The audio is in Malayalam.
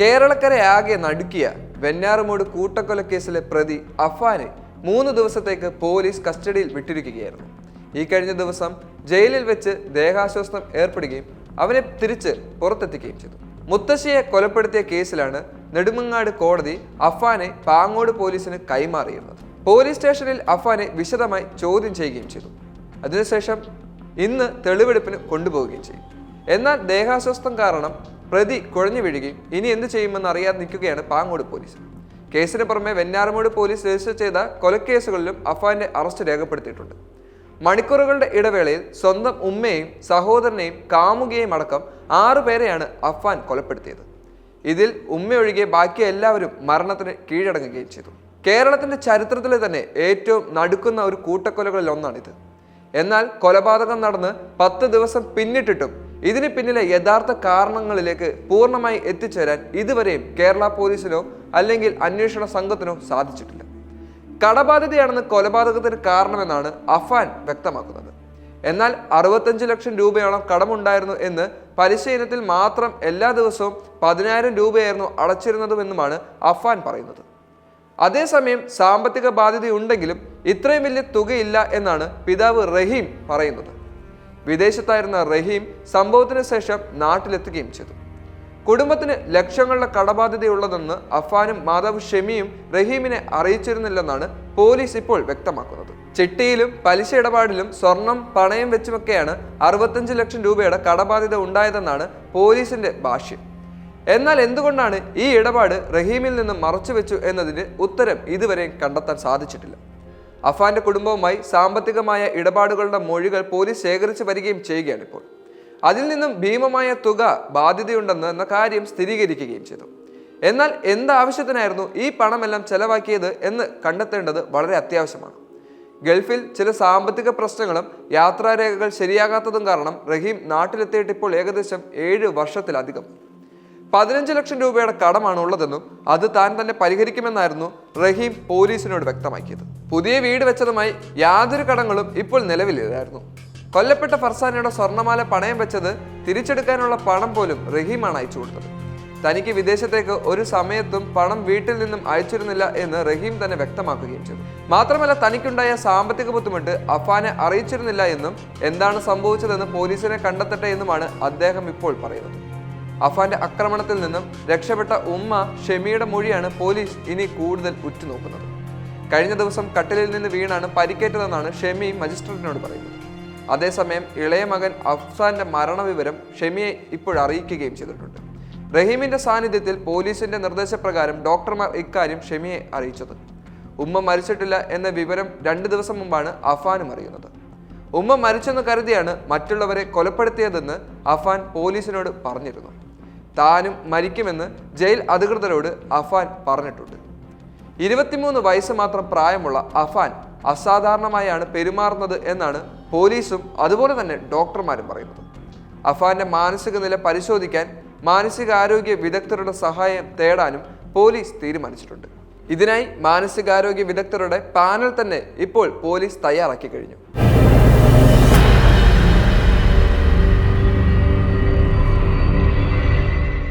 കേരളക്കരെ ആകെ നടുക്കിയ വെഞ്ഞാറുമൂട് കൂട്ടക്കൊലക്കേസിലെ പ്രതി അഫാനെ മൂന്ന് ദിവസത്തേക്ക് പോലീസ് കസ്റ്റഡിയിൽ വിട്ടിരിക്കുകയായിരുന്നു. ഈ കഴിഞ്ഞ ദിവസം ജയിലിൽ വെച്ച് ദേഹാശ്വാസം ഏർപ്പെടുകയും അവനെ തിരിച്ച് പുറത്തെത്തിക്കുകയും ചെയ്തു. മുത്തശ്ശിയെ കൊലപ്പെടുത്തിയ കേസിലാണ് നെടുമങ്ങാട് കോടതി അഫാനെ പാങ്ങോട് പോലീസിന് കൈമാറിയിരുന്നത്. പോലീസ് സ്റ്റേഷനിൽ അഫാനെ വിശദമായി ചോദ്യം ചെയ്യുകയും ചെയ്തു. അതിനുശേഷം ഇന്ന് തെളിവെടുപ്പിന് കൊണ്ടുപോവുകയും ചെയ്യും. എന്നാൽ ദേഹാസ്വസ്ഥം കാരണം പ്രതി കുഴഞ്ഞു വീഴുകയും ഇനി എന്ത് ചെയ്യുമെന്ന് അറിയാതെ നിൽക്കുകയാണ് പാങ്ങോട് പോലീസ്. കേസിന് പുറമെ വെഞ്ഞാറമൂട് പോലീസ് രജിസ്റ്റർ ചെയ്ത കൊലക്കേസുകളിലും അഫാന്റെ അറസ്റ്റ് രേഖപ്പെടുത്തിയിട്ടുണ്ട്. മണിക്കൂറുകളുടെ ഇടവേളയിൽ സ്വന്തം ഉമ്മയെയും സഹോദരനെയും കാമുകയെയും അടക്കം ആറു പേരെയാണ് അഫാൻ കൊലപ്പെടുത്തിയത്. ഇതിൽ ഉമ്മയൊഴികെ ബാക്കി എല്ലാവരും മരണത്തിന് കീഴടങ്ങുകയും ചെയ്തു. കേരളത്തിന്റെ ചരിത്രത്തിലെ തന്നെ ഏറ്റവും നടുക്കുന്ന ഒരു കൂട്ടക്കൊലകളിൽ ഒന്നാണിത് എന്നാൽ കൊലപാതകം നടന്ന് പത്ത് ദിവസം പിന്നിട്ടിട്ടും ഇതിന് പിന്നിലെ യഥാർത്ഥ കാരണങ്ങളിലേക്ക് പൂർണമായി എത്തിച്ചേരാൻ ഇതുവരെയും കേരള പോലീസിനോ അല്ലെങ്കിൽ അന്വേഷണ സംഘത്തിനോ സാധിച്ചിട്ടില്ല. കടബാധ്യതയാണെന്ന് കൊലപാതകത്തിന് കാരണമെന്നാണ് അഫാൻ വ്യക്തമാക്കുന്നത്. എന്നാൽ അറുപത്തഞ്ച് ലക്ഷം രൂപയോളം കടമുണ്ടായിരുന്നു എന്ന് പലിശ ഇനത്തിൽ മാത്രം എല്ലാ ദിവസവും പതിനായിരം രൂപയായിരുന്നു അടച്ചിരുന്നതുമെന്നുമാണ് അഫാൻ പറയുന്നത്. അതേസമയം സാമ്പത്തിക ബാധ്യതയുണ്ടെങ്കിലും ഇത്രയും വലിയ തുകയില്ല എന്നാണ് പിതാവ് റഹീം പറയുന്നത്. വിദേശത്തായിരുന്ന റഹീം സംഭവത്തിന് ശേഷം നാട്ടിലെത്തുകയും ചെയ്തു. കുടുംബത്തിന് ലക്ഷങ്ങളുടെ കടബാധ്യതയുള്ളതെന്ന് അഫാനും മാധവ് ഷെമിയും റഹീമിനെ അറിയിച്ചിരുന്നില്ലെന്നാണ് പോലീസ് ഇപ്പോൾ വ്യക്തമാക്കുന്നത്. ചിട്ടിയിലും പലിശ ഇടപാടിലും സ്വർണം പണയം വെച്ചുമൊക്കെയാണ് അറുപത്തഞ്ച് ലക്ഷം രൂപയുടെ കടബാധ്യത ഉണ്ടായതെന്നാണ് പോലീസിന്റെ ഭാഷ്യം. എന്നാൽ എന്തുകൊണ്ടാണ് ഈ ഇടപാട് റഹീമിൽ നിന്ന് മറച്ചുവെച്ചു എന്നതിന് ഉത്തരം ഇതുവരെയും കണ്ടെത്താൻ സാധിച്ചിട്ടില്ല? അഫാന്റെ കുടുംബവുമായി സാമ്പത്തികമായ ഇടപാടുകളുടെ മൊഴികൾ പോലീസ് ശേഖരിച്ചു വരികയും ചെയ്യുകയാണ് ഇപ്പോൾ. അതിൽ നിന്നും ഭീമമായ തുക ബാധ്യതയുണ്ടെന്ന് എന്ന കാര്യം സ്ഥിരീകരിക്കുകയും ചെയ്തു. എന്നാൽ എന്താവശ്യത്തിനായിരുന്നു ഈ പണമെല്ലാം ചെലവാക്കിയത് എന്ന് കണ്ടെത്തേണ്ടത് വളരെ അത്യാവശ്യമാണ്. ഗൾഫിൽ ചില സാമ്പത്തിക പ്രശ്നങ്ങളും യാത്രാരേഖകൾ ശരിയാകാത്തതും കാരണം റഹീം നാട്ടിലെത്തിയിട്ട് ഇപ്പോൾ ഏകദേശം ഏഴ് വർഷത്തിലധികം. പതിനഞ്ച് ലക്ഷം രൂപയുടെ കടമാണ് ഉള്ളതെന്നും അത് താൻ തന്നെ പരിഹരിക്കുമെന്നായിരുന്നു റഹീം പോലീസിനോട് വ്യക്തമാക്കിയത്. പുതിയ വീട് വെച്ചതുമായി യാതൊരു കടങ്ങളും ഇപ്പോൾ നിലവിലില്ലായിരുന്നു. കൊല്ലപ്പെട്ട ഫർസാനയുടെ സ്വർണമാല പണയം വെച്ചത് തിരിച്ചെടുക്കാനുള്ള പണം പോലും റഹീമാണ് അയച്ചു കൊടുത്തത്. തനിക്ക് വിദേശത്തേക്ക് ഒരു സമയത്തും പണം വീട്ടിൽ നിന്നും അയച്ചിരുന്നില്ല എന്ന് റഹീം തന്നെ വ്യക്തമാക്കുകയും ചെയ്തു. മാത്രമല്ല തനിക്കുണ്ടായ സാമ്പത്തിക ബുദ്ധിമുട്ട് അഫാനെ അറിയിച്ചിരുന്നില്ല എന്നും എന്താണ് സംഭവിച്ചതെന്ന് പോലീസിനെ കണ്ടെത്തട്ടെ എന്നുമാണ് അദ്ദേഹം ഇപ്പോൾ പറയുന്നത്. അഫാന്റെ ആക്രമണത്തിൽ നിന്നും രക്ഷപ്പെട്ട ഉമ്മ ഷെമിയുടെ മൊഴിയാണ് പോലീസ് ഇനി കൂടുതൽ ഉറ്റുനോക്കുന്നത്. കഴിഞ്ഞ ദിവസം കട്ടിലിൽ നിന്ന് വീണാണ് പരിക്കേറ്റതെന്നാണ് ഷെമി മജിസ്ട്രേറ്റിനോട് പറയുന്നത്. അതേസമയം ഇളയ മകൻ അഫ്സാന്റെ മരണവിവരം ഷെമിയെ ഇപ്പോഴറിയിക്കുകയും ചെയ്തിട്ടുണ്ട്. റഹീമിന്റെ സാന്നിധ്യത്തിൽ പോലീസിന്റെ നിർദ്ദേശപ്രകാരം ഡോക്ടർമാർ ഇക്കാര്യം ഷെമിയെ അറിയിച്ചത്. ഉമ്മ മരിച്ചിട്ടില്ല എന്ന വിവരം രണ്ട് ദിവസം മുമ്പാണ് അഫാനും അറിയുന്നത്. ഉമ്മ മരിച്ചെന്ന് കരുതിയാണ് മറ്റുള്ളവരെ കൊലപ്പെടുത്തിയതെന്ന് അഫാൻ പോലീസിനോട് പറഞ്ഞിരുന്നു. താനും മരിക്കുമെന്ന് ജയിൽ അധികൃതരോട് അഫാൻ പറഞ്ഞിട്ടുണ്ട്. ഇരുപത്തിമൂന്ന് വയസ്സ് മാത്രം പ്രായമുള്ള അഫാൻ അസാധാരണമായാണ് പെരുമാറുന്നത് എന്നാണ് പോലീസും അതുപോലെ തന്നെ ഡോക്ടർമാരും പറയുന്നത്. അഫാന്റെ മാനസിക നില പരിശോധിക്കാൻ മാനസികാരോഗ്യ വിദഗ്ധരുടെ സഹായം തേടാനും പോലീസ് തീരുമാനിച്ചിട്ടുണ്ട്. ഇതിനായി മാനസികാരോഗ്യ വിദഗ്ധരുടെ പാനൽ തന്നെ ഇപ്പോൾ പോലീസ് തയ്യാറാക്കി കഴിഞ്ഞു.